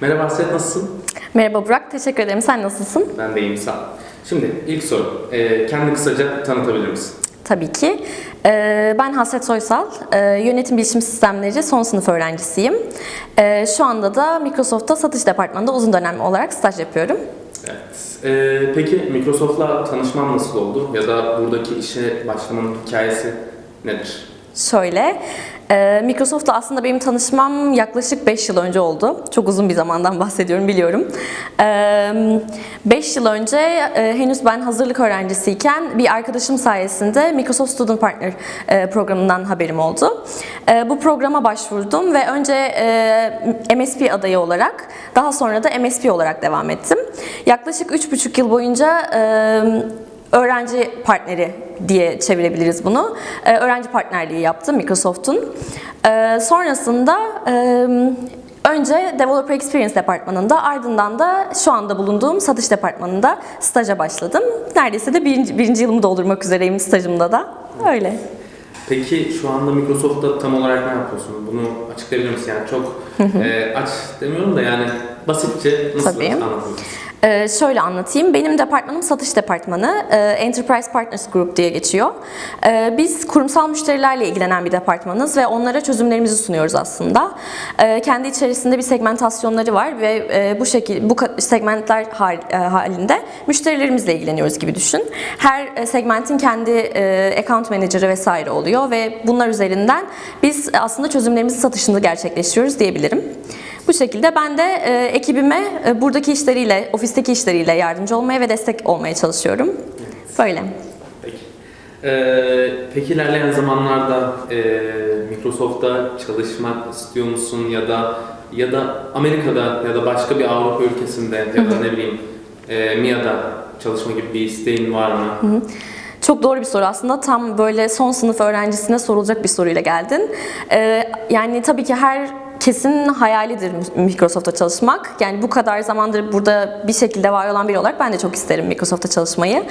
Merhaba Hasret nasılsın? Merhaba Burak, teşekkür ederim. Sen nasılsın? Ben de iyiyim sağ ol. Şimdi ilk soru. Ee, kendini kısaca tanıtabilir misin? Tabii ki. Ee, Ben Hasret Soysal, Ee, Yönetim Bilişim Sistemleri son sınıf öğrencisiyim. Ee, Şu anda da Microsoft'ta satış departmanında uzun dönem olarak staj yapıyorum. Evet. Ee, peki Microsoft'la tanışman nasıl oldu? Ya da buradaki işe başlamanın hikayesi nedir? Şöyle, e, Microsoft'la aslında benim tanışmam yaklaşık 5 yıl önce oldu. Çok uzun bir zamandan bahsediyorum biliyorum. 5 yıl önce e, henüz ben hazırlık öğrencisiyken bir arkadaşım sayesinde Microsoft Student Partner e, programından haberim oldu. E, Bu programa başvurdum ve önce e, MSP adayı olarak daha sonra da MSP olarak devam ettim. Yaklaşık 3,5 yıl boyunca e, öğrenci partneri diye çevirebiliriz bunu. Ee, öğrenci partnerliği yaptım Microsoft'un. Ee, sonrasında e, önce Developer Experience departmanında ardından da şu anda bulunduğum satış departmanında staja başladım. Neredeyse de birinci, birinci yılımı doldurmak üzereyim stajımda da. Öyle. Peki şu anda Microsoft'ta tam olarak ne yapıyorsun? Bunu açıklayabilir misin? Yani çok e, aç demiyorum da yani basitçe nasıl Tabii. anlatıyorsun? Ee, şöyle anlatayım. Benim departmanım satış departmanı. Ee, Enterprise Partners Group diye geçiyor. Ee, biz kurumsal müşterilerle ilgilenen bir departmanız ve onlara çözümlerimizi sunuyoruz aslında. Ee, kendi içerisinde bir segmentasyonları var ve e, bu şekilde bu segmentler hal- e, halinde müşterilerimizle ilgileniyoruz gibi düşün. Her e, segmentin kendi e, account manager'ı vesaire oluyor ve bunlar üzerinden biz aslında çözümlerimizin satışını gerçekleştiriyoruz diyebilirim. Bu şekilde ben de e, ekibime e, buradaki işleriyle, ofisteki işleriyle yardımcı olmaya ve destek olmaya çalışıyorum. Böyle. Peki. Ee, peki ilerleyen zamanlarda e, Microsoft'ta çalışmak istiyor musun ya da ya da Amerika'da ya da başka bir Avrupa ülkesinde ya da ne bileyim e, MIA'da çalışma gibi bir isteğin var mı? Çok doğru bir soru aslında. Tam böyle son sınıf öğrencisine sorulacak bir soruyla geldin. Ee, yani tabii ki her kesin hayalidir Microsoft'ta çalışmak. Yani bu kadar zamandır burada bir şekilde var olan biri olarak ben de çok isterim Microsoft'ta çalışmayı.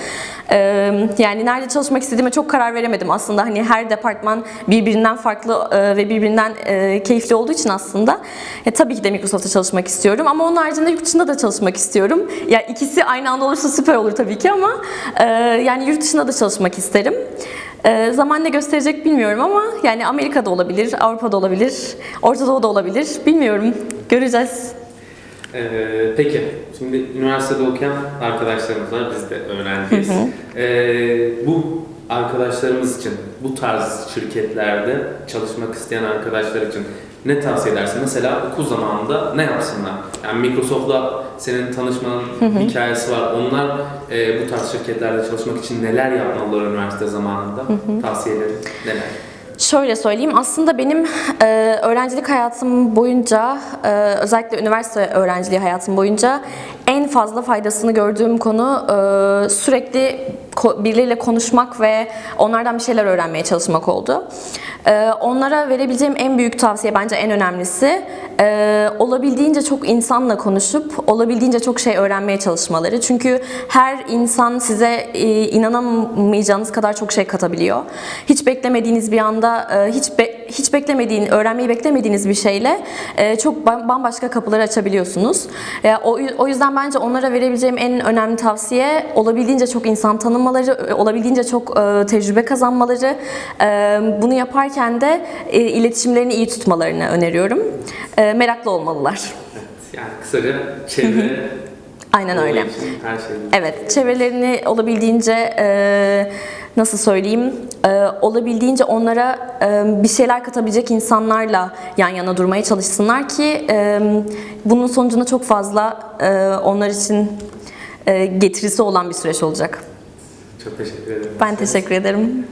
Yani nerede çalışmak istediğime çok karar veremedim aslında. Hani her departman birbirinden farklı e, ve birbirinden e, keyifli olduğu için aslında. Ya, tabii ki de Microsoft'ta çalışmak istiyorum ama onun haricinde yurt dışında da çalışmak istiyorum. Ya ikisi aynı anda olursa süper olur tabii ki ama e, yani yurt dışında da çalışmak isterim. E, zaman ne gösterecek bilmiyorum ama yani Amerika'da olabilir, Avrupa'da olabilir, Orta Doğu'da olabilir. Bilmiyorum. Göreceğiz. Ee, peki, şimdi üniversitede okuyan arkadaşlarımız var, biz de öğrenciyiz. Ee, bu arkadaşlarımız için, bu tarz şirketlerde çalışmak isteyen arkadaşlar için ne tavsiye edersin? Mesela okul zamanında ne yapsınlar? Yani Microsoft'la senin tanışmanın hikayesi var. Onlar e, bu tarz şirketlerde çalışmak için neler yapmalılar üniversite zamanında? Tavsiyelerin neler? Şöyle söyleyeyim, aslında benim e, öğrencilik hayatım boyunca, e, özellikle üniversite öğrenciliği hayatım boyunca en fazla faydasını gördüğüm konu e, sürekli birileriyle konuşmak ve onlardan bir şeyler öğrenmeye çalışmak oldu. E, onlara verebileceğim en büyük tavsiye bence en önemlisi e, olabildiğince çok insanla konuşup olabildiğince çok şey öğrenmeye çalışmaları. Çünkü her insan size inanamayacağınız kadar çok şey katabiliyor. Hiç beklemediğiniz bir anda hiç be- hiç beklemediğin, öğrenmeyi beklemediğiniz bir şeyle e, çok ba- bambaşka kapılar açabiliyorsunuz. E, o, o yüzden bence onlara verebileceğim en önemli tavsiye olabildiğince çok insan tanımaları, e, olabildiğince çok e, tecrübe kazanmaları. E, bunu yaparken de e, iletişimlerini iyi tutmalarını öneriyorum. E, meraklı olmalılar. Evet, yani kısaca çevre Aynen öyle. olduğu için her şey. Evet, çevrelerini olabildiğince e, nasıl söyleyeyim, e, olabildiğince onlara e, bir şeyler katabilecek insanlarla yan yana durmaya çalışsınlar ki e, bunun sonucunda çok fazla e, onlar için e, getirisi olan bir süreç olacak. Çok teşekkür ederim. Ben teşekkür ederim.